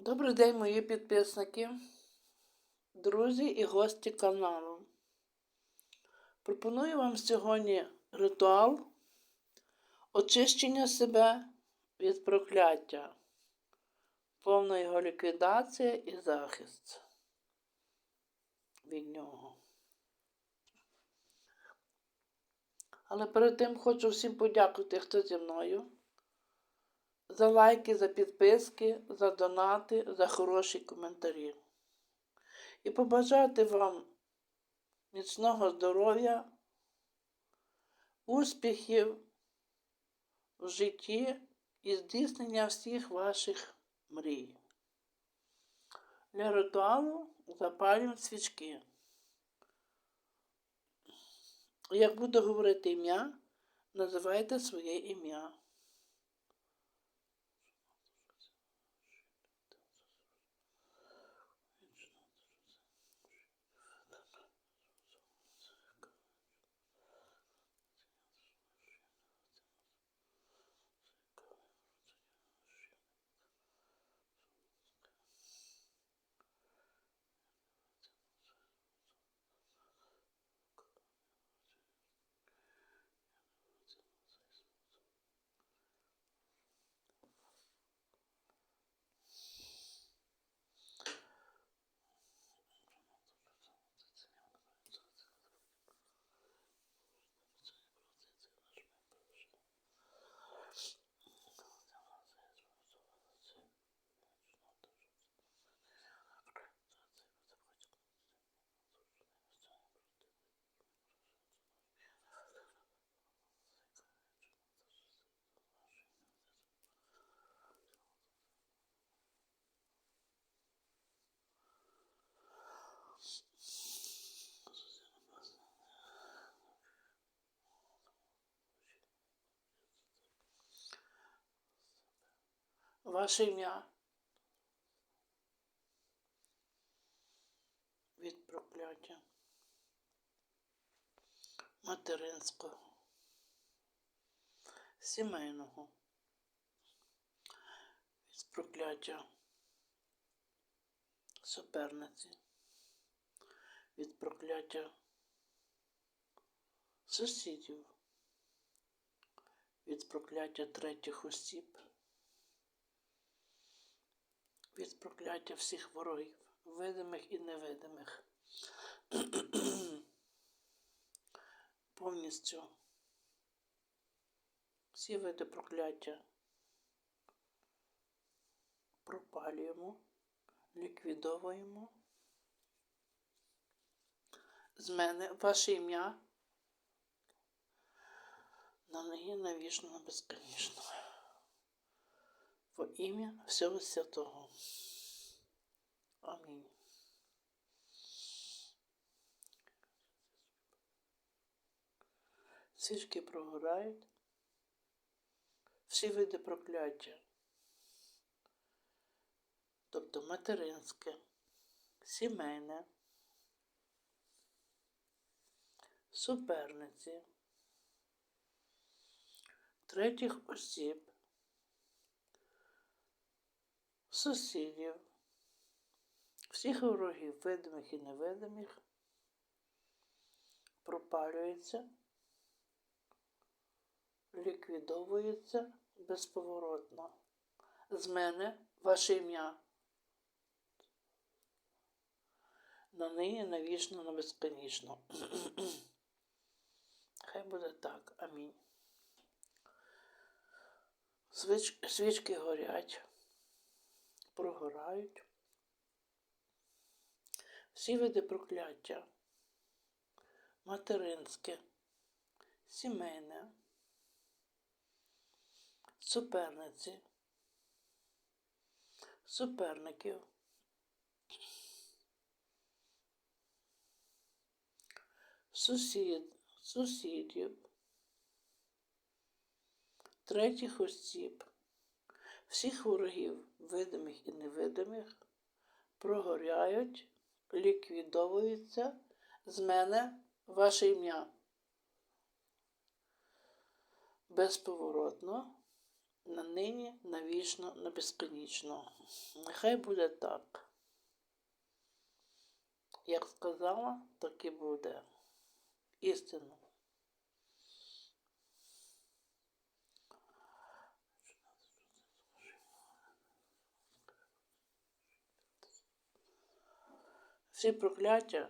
Добрий день, мої підписники, друзі і гості каналу. Пропоную вам сьогодні ритуал очищення себе від прокляття, повна його ліквідація і захист від нього. Але перед тим хочу всім подякувати, хто зі мною за лайки, за підписки, за донати, за хороші коментарі. І побажати вам міцного здоров'я, успіхів в житті і здійснення всіх ваших мрій. Для ритуалу запалюємо свічки. Як буду говорити ім'я, називайте своє ім'я. Ваше ім'я. Від прокляття материнського, сімейного, від прокляття суперниці, від прокляття сусідів, від прокляття третіх осіб від прокляття всіх ворогів, видимих і невидимих. Повністю всі види прокляття пропалюємо, ліквідовуємо. З мене ваше ім'я на неї навішано на безконечно во ім'я всього святого. Амінь. Свічки прогорають. Всі види прокляття, тобто материнське, сімейне, суперниці, третіх осіб, сусідів, всіх ворогів, видимих і невидимих, пропалюється, ліквідовується безповоротно. З мене ваше ім'я. На неї навічно на безконечно. Хай буде так. Амінь. Свіч, свічки горять прогорають. Всі види прокляття, материнське, сімейне, суперниці, суперників, сусід, сусідів, третіх осіб. Всіх ворогів, видимих і невидимих, прогоряють, ліквідовуються з мене ваше ім'я. Безповоротно, на нині, навічно, на безконечно. Нехай буде так. Як сказала, так і буде. Істинно. Всі прокляття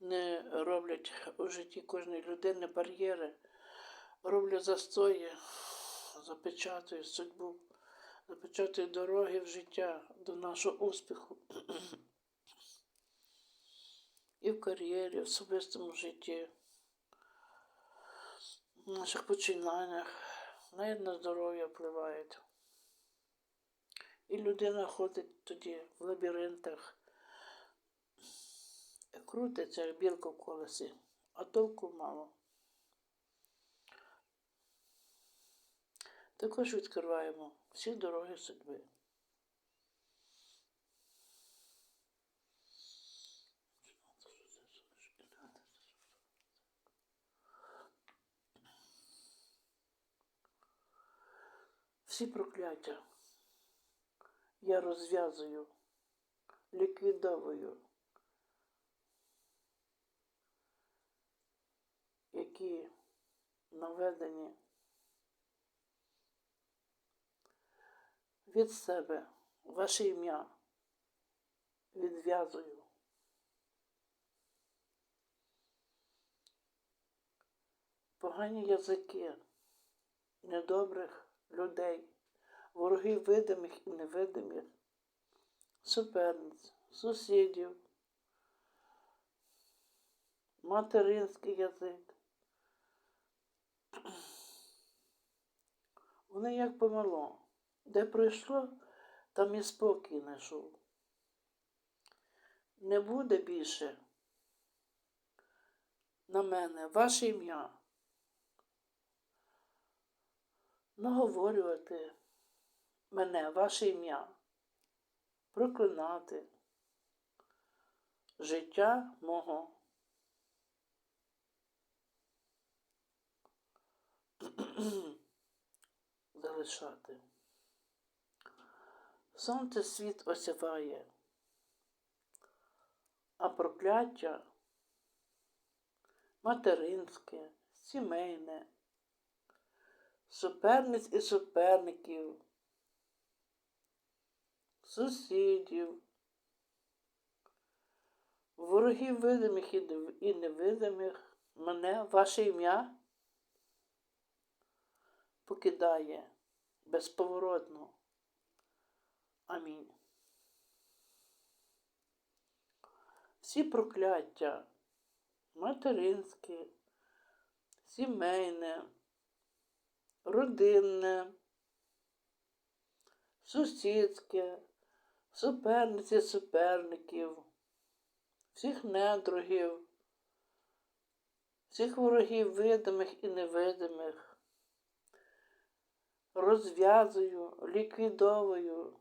не роблять у житті кожної людини бар'єри, роблять застої, запечатують судьбу, запечатують дороги в життя до нашого успіху. І в кар'єрі, в особистому житті, в наших починаннях, навіть на здоров'я впливають. І людина ходить тоді в лабіринтах, крутиться, як білка в колесі, а толку мало. Також відкриваємо всі дороги судьби. Всі прокляття я розв'язую, ліквідовую, які наведені від себе ваше ім'я відв'язую. Погані язики недобрих людей, ворогів видимих і невидимих, суперниць, сусідів, материнський язик. Вони як помило. Де пройшло, там і спокій знайшов. Не буде більше на мене ваше ім'я. Наговорювати мене, ваше ім'я, проклинати життя мого. залишати. Сонце світ осяває, а прокляття материнське, сімейне, суперниць і суперників, сусідів, ворогів видимих і невидимих, мене, ваше ім'я покидає безповоротно. Амінь. Всі прокляття материнське, сімейне, родинне, сусідське, суперниці суперників, всіх недругів, всіх ворогів видимих і невидимих, розв'язую, ліквідовую.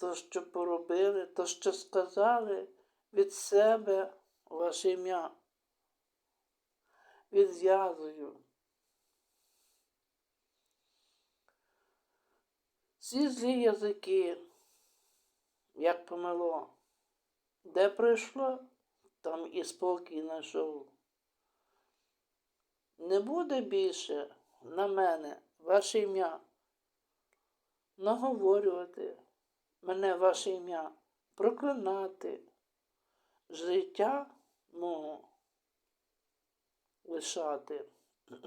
то, що поробили, то, що сказали від себе ваше ім'я. Відв'язую. Всі злі язики, як помило, де прийшло, там і спокій знайшов. Не буде більше на мене ваше ім'я наговорювати мене ваше ім'я проклинати, життя мого лишати.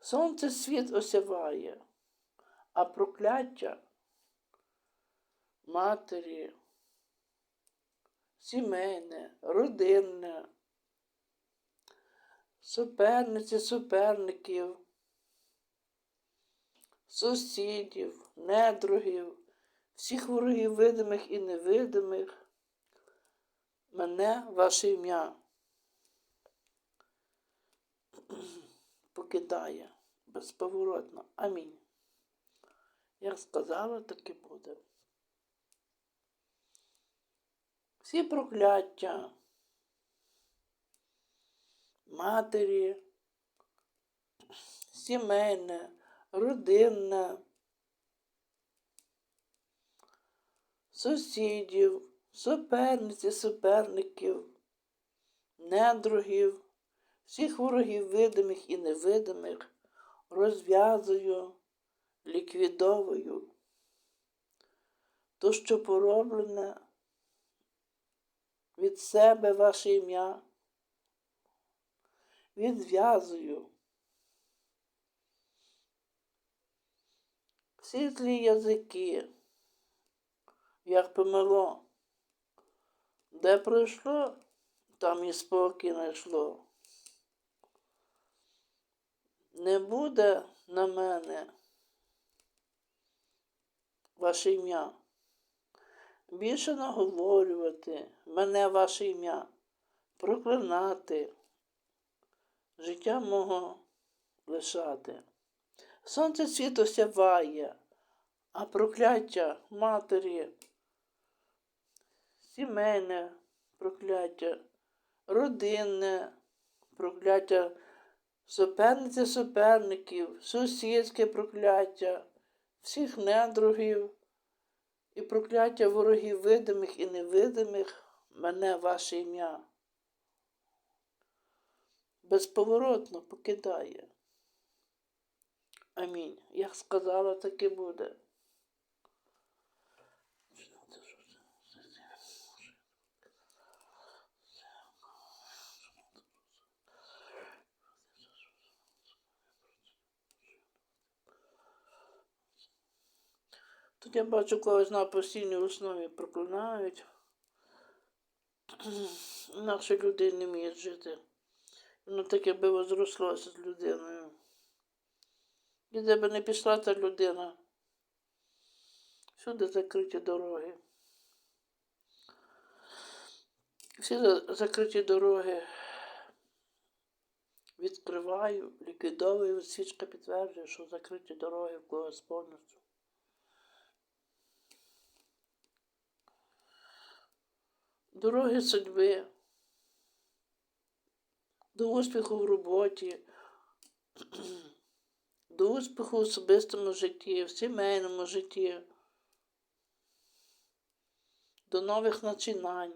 Сонце світ осяває, а прокляття матері, сімейне, родинне, суперниці, суперників, сусідів, недругів всіх ворогів видимих і невидимих, мене ваше ім'я покидає безповоротно. Амінь. Як сказала, так і буде. Всі прокляття матері, сімейне, родинне, сусідів, суперниці, суперників, недругів, всіх ворогів видимих і невидимих розв'язую, ліквідовую. То, що пороблене від себе ваше ім'я, відв'язую. Всі злі язики, як помило, де пройшло, там і спокій знайшло. Не буде на мене ваше ім'я. Більше наговорювати мене ваше ім'я, проклинати, життя мого лишати. Сонце світу сяває, а прокляття матері, сімейне прокляття, родинне прокляття, суперниці суперників, сусідське прокляття, всіх недругів і прокляття ворогів видимих і невидимих мене ваше ім'я. Безповоротно покидає. Амінь. Як сказала, так і буде. Тут я бачу когось на постійній основі проклинають. Інакше люди не вміють жити. Воно таке би возрослося з людиною. І де би не пішла та людина. Всюди закриті дороги. Всі закриті дороги відкриваю, ліквідовую, свічка підтверджує, що закриті дороги в когось повністю. Дороги судьби, до успіху в роботі, до успіху в особистому житті, в сімейному житті, до нових начинань,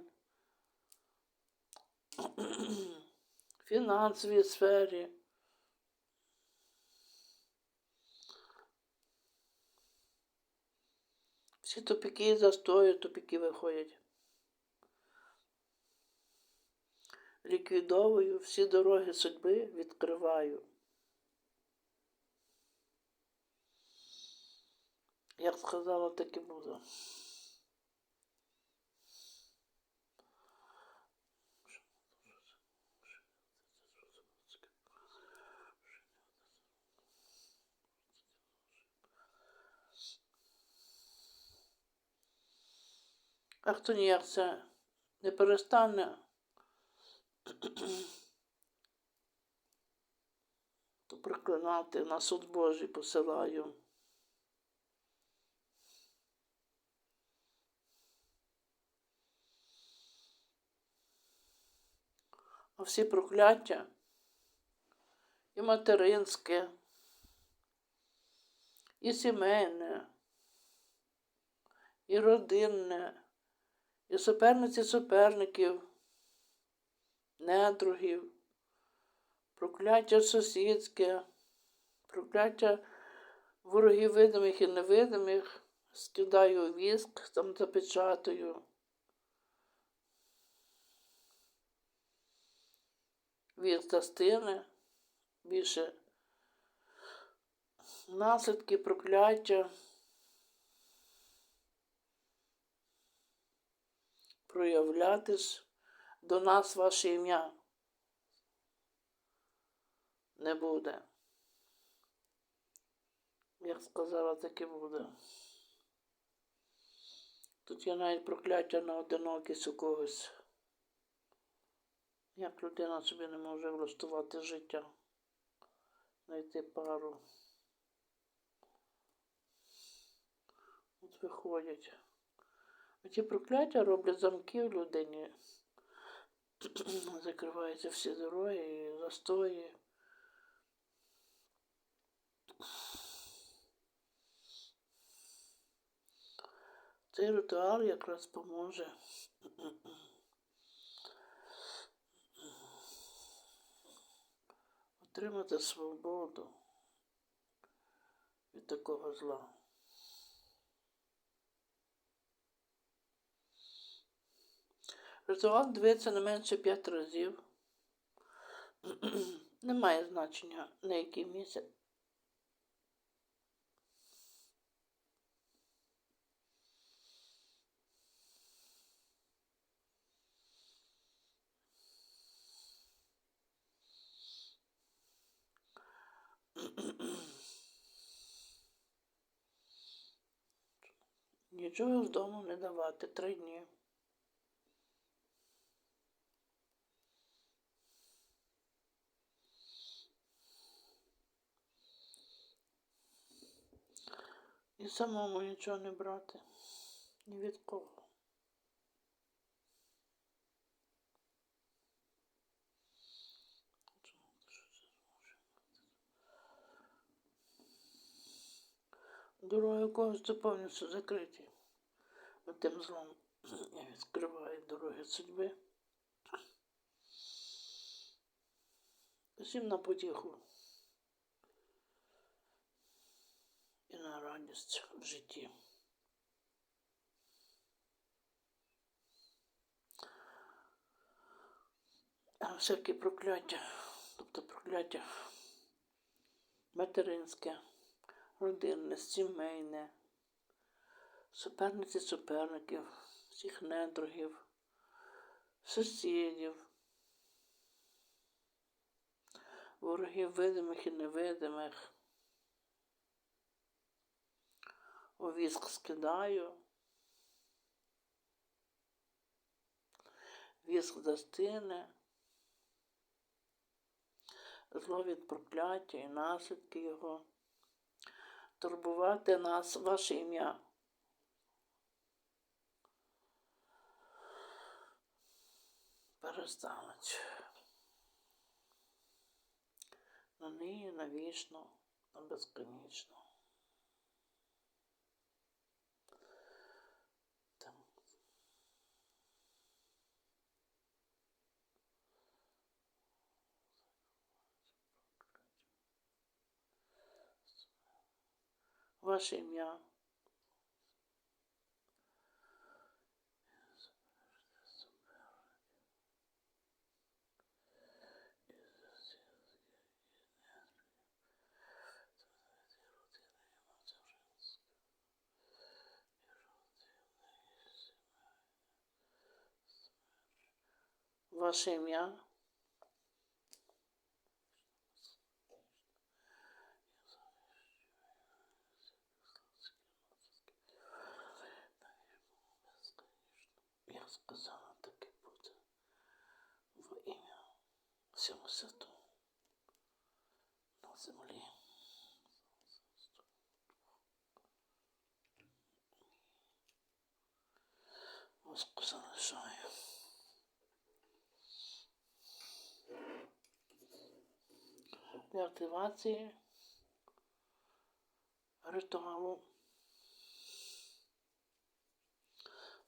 в фінансовій сфері. Всі тупики і застої, тупики виходять. Ліквідовую всі дороги судьби, відкриваю. Як сказала, так і буде. А хто ніяк це не перестане, то проклинати на суд Божий посилаю. А всі прокляття і материнське, і сімейне, і родинне, і суперниці суперників, недругів, прокляття сусідське, прокляття ворогів видимих і невидимих, скидаю віск, там запечатую. Віск застине, більше наслідки прокляття. проявлятись до нас ваше ім'я не буде. Як сказала, так і буде. Тут є навіть прокляття на одинокість у когось. Як людина собі не може влаштувати життя, знайти пару. От виходять. Ці прокляття роблять замки в людині. закриваються всі дороги, застої. Цей ритуал якраз поможе. Отримати свободу від такого зла. Ритуал дивиться не менше 5 разів. Немає значення на який місяць. Нічого з дому не давати три дні. Самому нічого не брати. Ні від кого. Дороги когось повністю закриті. Тим злом я відкриваю дороги судьби. Всім на потіху і на радість в житті. А всякі прокляття, тобто прокляття материнське, родинне, сімейне, суперниці суперників, всіх недругів, сусідів, ворогів видимих і невидимих. У віск скидаю. Віск застине. Зло від прокляття і наслідки його. Турбувати нас ваше ім'я. Перестануть. На неї навічно, на безконечно. Ваше ім'я. Ваше ім'я. Я сказала таке буде в ім'я всього святого на землі. Воску залишаю. Для активації ритуалу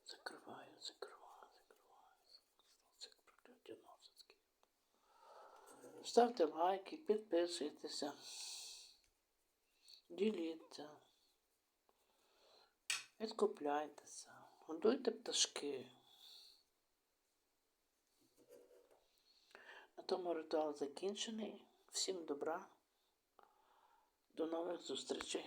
закриваю, закриваю, закриваю. Носицьке. Ставте лайки, підписуйтеся, діліться, відкупляйтеся, годуйте пташки. На тому ритуал закінчений. Всім добра. До нових зустрічей.